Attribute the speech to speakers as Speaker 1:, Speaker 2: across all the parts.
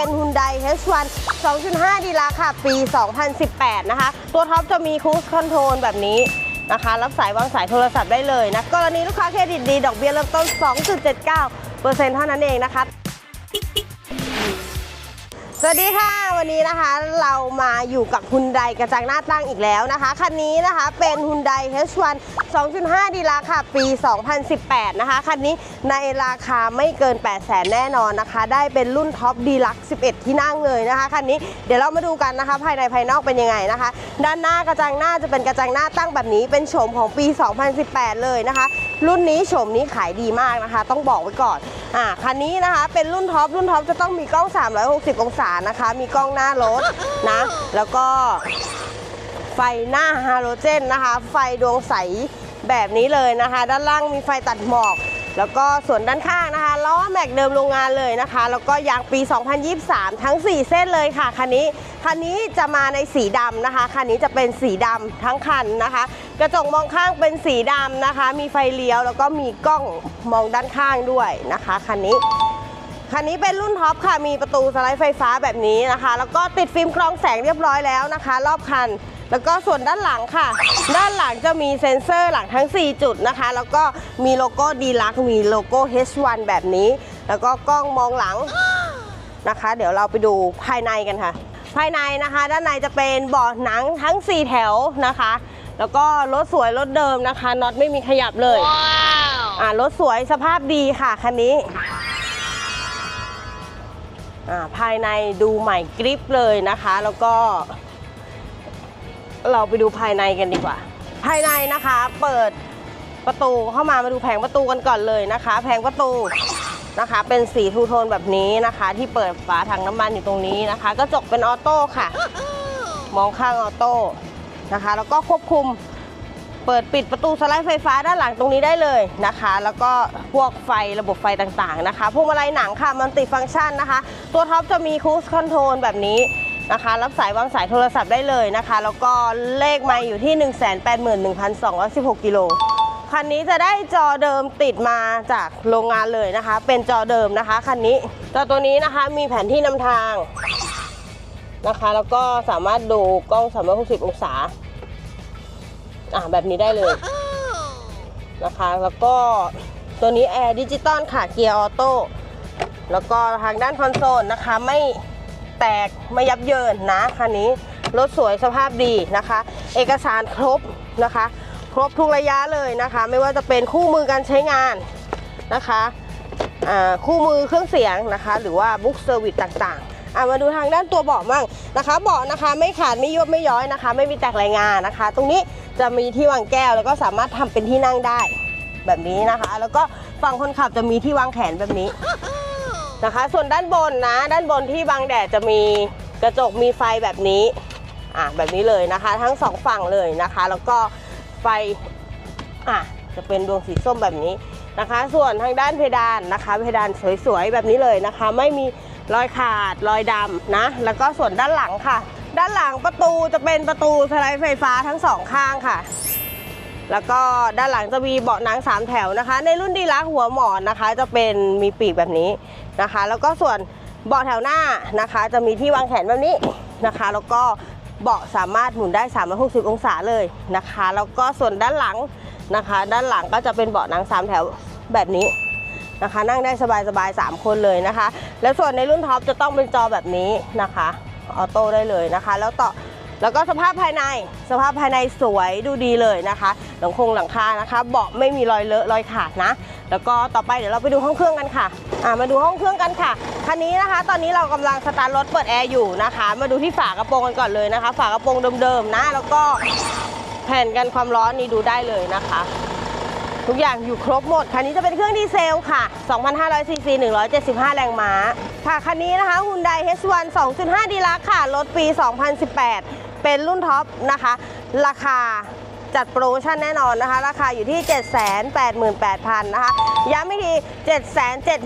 Speaker 1: เป็น Hyundai H1 2.5 ดีลาค่ะ ปี 2018 นะคะ ตัวท็อปจะมีคูสคอนโทรลแบบนี้นะคะ รับสายวางสายโทรศัพท์ได้เลยนะ กรณีลูกค้าเครดิตดี ดอกเบี้ยเริ่มต้น 2.79%เท่านั้นเองนะคะ สวัสดีค่ะ วันนี้นะคะเรามาอยู่กับฮุนไดกระจังหน้าตั้งอีกแล้วนะคะ คันนี้นะคะเป็นฮุนได H1 2.5 ดีลาค่ะ ปี 2018 นะคะ คันนี้ในราคาไม่เกิน 8 0 0แสนแน่นอนนะคะ ได้เป็นรุ่นท็อปดีลัก11 ที่นั่งเลยนะคะ คันนี้เดี๋ยวเรามาดูกันนะคะ ภายในภายนอกเป็นยังไงนะคะ ด้านหน้ากระจังหน้าจะเป็นกระจังหน้าตั้งแบบนี้ เป็นโฉมของปี 2018 เลยนะคะ รุ่นนี้โฉมนี้ขายดีมากนะคะ ต้องบอกไว้ก่อน อ่าคันนี้นะคะเป็นรุ่นท็อปรุ่นท็อปจะต้องมีกล้อง 360 องศานะคะ มีกล้องหน้ารถนะ แล้วก็ไฟหน้าฮาโลเจนนะคะ ไฟดวงใสแบบนี้เลยนะคะ ด้านล่างมีไฟตัดหมอก แล้วก็ส่วนด้านข้างนะคะล้อแม็กเดิมโรงงานเลยนะคะ แล้วก็ยางปี 2023 ทั้ง 4 เส้นเลยค่ะคันนี้ คันนี้จะมาในสีดำนะคะ คันนี้จะเป็นสีดำทั้งคันนะคะ กระจกมองข้างเป็นสีดำนะคะ มีไฟเลี้ยวแล้วก็มีกล้องมองด้านข้างด้วยนะคะคันนี้คันนี้เป็นรุ่นท็อปค่ะ มีประตูสไลด์ไฟฟ้าแบบนี้นะคะ แล้วก็ติดฟิล์มกรองแสงเรียบร้อยแล้วนะคะ รอบคัน แล้วก็ส่วนด้านหลังค่ะ ด้านหลังจะมีเซ็นเซอร์หลังทั้ง 4 จุดนะคะ แล้วก็มีโลโก้ดีลักมีโลโก้ H1 แบบนี้ แล้วก็กล้องมองหลังนะคะ เดี๋ยวเราไปดูภายในกันค่ะ ภายในนะคะ ด้านในจะเป็นเบาะหนังทั้ง 4 แถวนะคะ แล้วก็รถสวยรถเดิมนะคะน็อตไม่มีขยับเลยอ่ารถสวยสภาพดีค่ะคันนี้อ่าภายในดูใหม่กริปเลยนะคะ แล้วก็ เราไปดูภายในกันดีกว่า ภายในนะคะเปิดประตูเข้ามามาดูแผงประตูกันก่อนเลยนะคะ แผงประตู นะคะ เป็นสีทูโทนแบบนี้นะคะ ที่เปิดฝาถังน้ำมันอยู่ตรงนี้นะคะ กระจกเป็นออโต้ค่ะ มองข้างออโต้นะคะ แล้วก็ควบคุมเปิดปิดประตูสไลด์ไฟฟ้าด้านหลังตรงนี้ได้เลยนะคะ แล้วก็พวกไฟระบบไฟต่างๆนะคะพวงมาลัยหนังค่ะมันติฟังก์ชันนะคะ ตัวท็อปจะมีคูสคอนโทรลแบบนี้นะคะ รับสายวางสายโทรศัพท์ได้เลยนะคะ แล้วก็เลขไมาอยู่ที่ 181,216 กิโล คันนี้จะได้จอเดิมติดมาจากโรงงานเลยนะคะ เป็นจอเดิมนะคะคันนี้จอตัวนี้นะคะมีแผนที่นำทางนะคะ แล้วก็สามารถดูกล้อง 360 องศาอ่าแบบนี้ได้เลยนะคะ แล้วก็ตัวนี้แอร์ดิจิตอลค่ะเกียร์ออโต้แล้วก็ทางด้านคอนโซลนะคะไม่แตกไม่ยับเยินนะคันนี้รถสวยสภาพดีนะคะ เอกสารครบนะคะ ครบทุกระยะเลยนะคะ ไม่ว่าจะเป็นคู่มือการใช้งานนะคะคู่มือเครื่องเสียงนะคะ หรือว่าบุ๊กเซอร์วิสต่างๆมาดูทางด้านตัวเบาะมั่งนะคะเบาะนะคะไม่ขาดไม่ยุบไม่ย้อยนะคะ ไม่มีแตกรายงานนะคะ ตรงนี้จะมีที่วางแก้วแล้วก็สามารถทำเป็นที่นั่งได้แบบนี้นะคะ แล้วก็ฝั่งคนขับจะมีที่วางแขนแบบนี้นะคะ ส่วนด้านบนนะ ด้านบนที่บังแดดจะมีกระจกมีไฟแบบนี้อะแบบนี้เลยนะคะ ทั้งสองฝั่งเลยนะคะ แล้วก็ ไฟอะจะเป็นดวงสีส้มแบบนี้นะคะ ส่วนทางด้านเพดานนะคะ เพดานสวยๆแบบนี้เลยนะคะ ไม่มีรอยขาดรอยดำนะ แล้วก็ส่วนด้านหลังค่ะ ด้านหลังประตูจะเป็นประตูสไลด์ไฟฟ้าทั้งสองข้างค่ะ แล้วก็ด้านหลังจะมีเบาะหนังสามแถวนะคะ ในรุ่นดีลักหัวหมอนนะคะ จะเป็นมีปีกแบบนี้นะคะ แล้วก็ส่วนเบาะแถวหน้านะคะ จะมีที่วางแขนแบบนี้นะคะ แล้วก็ เบาะสามารถหมุนได้ 360 องศาเลยนะคะ แล้วก็ส่วนด้านหลังนะคะ ด้านหลังก็จะเป็นเบาะหนังสามแถวแบบนี้นะคะ นั่งได้สบายๆ3คนเลยนะคะ แล้วส่วนในรุ่นท็อปจะต้องเป็นจอแบบนี้นะคะออโต้ได้เลยนะคะ แล้วต่อแล้วก็สภาพภายในสภาพภายในสวยดูดีเลยนะคะ หลังคงหลังคานะคะ เบาะไม่มีรอยเลอะรอยขาดนะ แล้วก็ต่อไปเดี๋ยวเราไปดูห้องเครื่องกันค่ะอ่ามาดูห้องเครื่องกันค่ะคันนี้นะคะ ตอนนี้เรากำลังสตาร์ทรถเปิดแอร์อยู่นะคะ มาดูที่ฝากระโปรงกันก่อนเลยนะคะ ฝากระโปรงเดิมๆนะ แล้วก็แผ่นกันความร้อนนี่ดูได้เลยนะคะ ทุกอย่างอยู่ครบหมด คันนี้จะเป็นเครื่องดีเซลค่ะ2,500ซีซี175 แรงม้า ค่ะ คันนี้นะคะ Hyundai H1 2.5ดีลักค่ะ รถปี 2018 เป็นรุ่นท็อปนะคะ ราคา จัดโปรโมชั่นแน่นอนนะคะ ราคาอยู่ที่ 788,000นะคะย้ำอีกที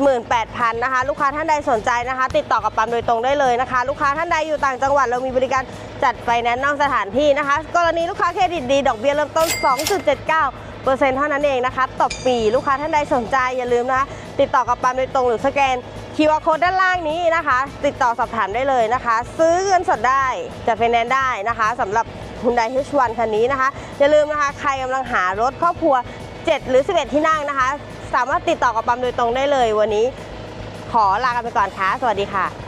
Speaker 1: 778,000นะคะ ลูกค้าท่านใดสนใจนะคะ ติดต่อกับปั๊มโดยตรงได้เลยนะคะ ลูกค้าท่านใดอยู่ต่างจังหวัดเรามีบริการจัดไฟแนนซ์นอกสถานที่นะคะ กรณีลูกค้าเครดิตดี ดอกเบี้ยเริ่มต้น 2.79เปอร์เซ็นต์เท่านั้นเองนะคะต่อปีลูกค้าท่านใดสนใจอย่าลืมนะคะติดต่อกับปั๊มโดยตรงหรือสแกน QR code ด้านล่างนี้นะคะ ติดต่อสอบถามได้เลยนะคะ ซื้อเงินสดได้จัดไฟแนนซ์ได้นะคะสำหรับ Hyundai H1 คันนี้นะคะ อย่าลืมนะคะ ใครกำลังหารถครอบครัว 7 หรือ 11 ที่นั่งนะคะ สามารถติดต่อกับปั๊มโดยตรงได้เลยวันนี้ ขอลากันไปก่อนค่ะ สวัสดีค่ะ